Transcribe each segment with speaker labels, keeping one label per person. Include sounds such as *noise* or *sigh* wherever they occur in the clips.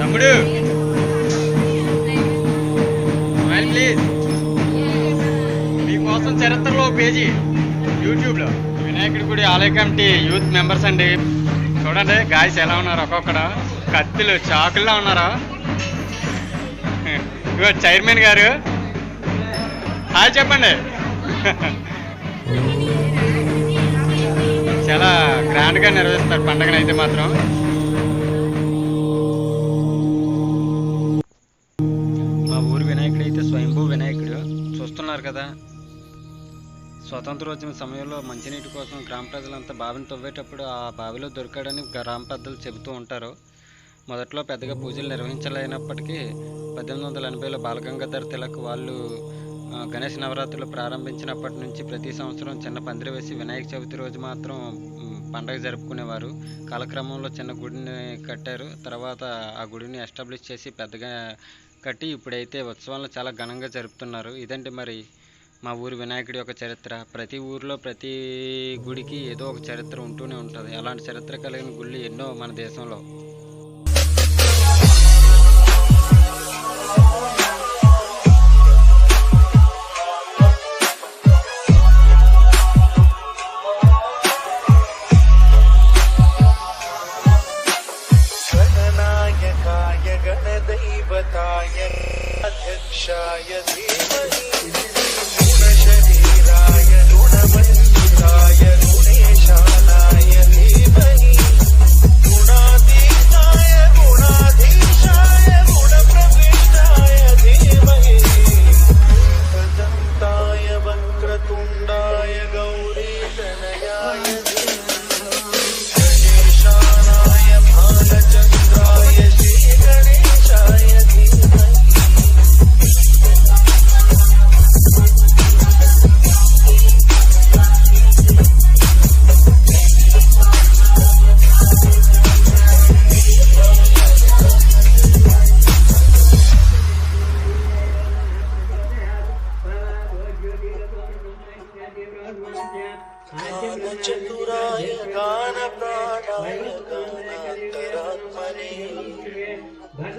Speaker 1: తమ్ముడు. ప్లీజ్ మీకోసం చరిత్రలో ఒక పేజీ యూట్యూబ్లో. వినాయకుడి గుడి ఆలయ కమిటీ యూత్ మెంబర్స్ అండి. చూడండి గాయస్ ఎలా ఉన్నారు ఒక్కొక్కడ. కత్తిలు చాకుల్లో ఉన్నారా? ఇగో చైర్మన్ గారు. హాయ్ చెప్పండి. చాలా గ్రాండ్గా నిర్వహిస్తారు పండగను అయితే మాత్రం. చూస్తున్నారు కదా. స్వతంత్రోద్యమ సమయంలో మంచినీటి కోసం గ్రామ ప్రజలంతా బావిని తవ్వేటప్పుడు ఆ బావిలో దొరికాడని గ్రామ పెద్దలు చెబుతూ ఉంటారు. మొదట్లో పెద్దగా పూజలు నిర్వహించలేనప్పటికీ పద్దెనిమిది వందల ఎనభైలో బాలగంగాధర్ తిలక్ వాళ్ళు గణేష్ నవరాత్రులు ప్రారంభించినప్పటి నుంచి ప్రతి సంవత్సరం చిన్న పందిరి వేసి వినాయక చవితి రోజు మాత్రం పండగ జరుపుకునేవారు. కాలక్రమంలో చిన్న గుడిని కట్టారు. తర్వాత ఆ గుడిని ఎస్టాబ్లిష్ చేసి పెద్దగా కట్టి ఇప్పుడైతే ఉత్సవాలను చాలా ఘనంగా జరుపుతున్నారు. ఇదండి మరి? మా ఊరి వినాయకుడి యొక్క చరిత్ర. ప్రతి ఊరిలో ప్రతి గుడికి ఏదో ఒక చరిత్ర ఉంటూనే ఉంటుంది. అలాంటి చరిత్ర కలిగిన గుళ్ళు ఎన్నో మన దేశంలో.
Speaker 2: गणदैवताय अध्यक्षाय धीमहि।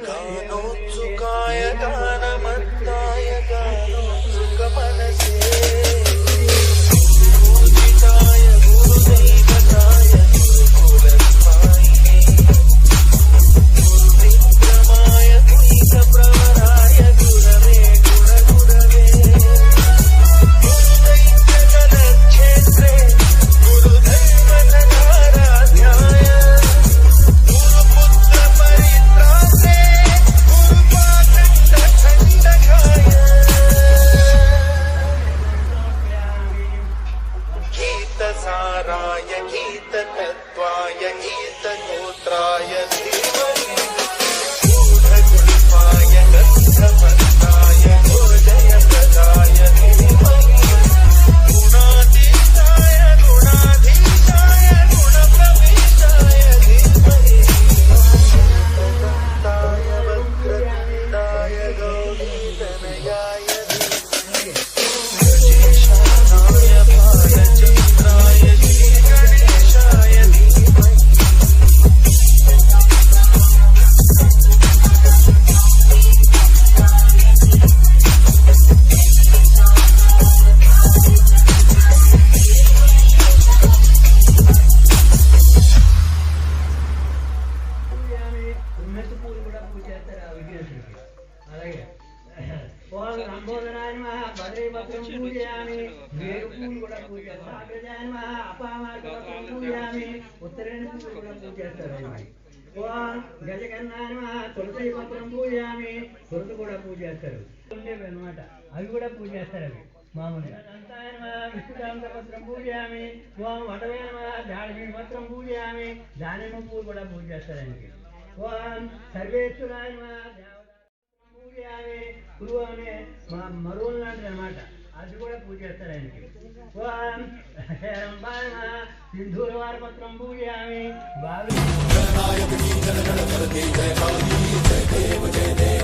Speaker 3: कानोत्सुकाय दानमन्ता అలాగే. *laughs* ఓం లంబోదరాయ నమః భద్రీపత్రం పూజయామి. వేరు పూలు కూడా పూజ చేస్తారు అగ్రజాయ నమః అపామార్గపత్రం పూజయామి ఉత్తరాయణ పూలు కూడా పూజ చేస్తారు ఆయనకి. ఓం గజకన్నాయ నమః తులసి పత్రం పూజయామి తులసి కూడా పూజ చేస్తారు ఉండేవి అన్నమాట. అవి కూడా పూజ చేస్తారు అవి. మామూలుగా. పూజయామి ఓం వటవే నమః దాడిమీ పత్రం పూజయామి దానిమ్మ పూలు కూడా పూజ చేస్తారు ఆయనకి. ఓం సర్వేశ్వరాయ నమః దేవతా పూజయామి గురువు అనే మా మరువులు లాంటిది అనమాట అది కూడా పూజ చేస్తారు ఆయనకి ఓం హేరంబాయ నమః సింధూరవార పత్రం పూజయామి బావి
Speaker 4: జయ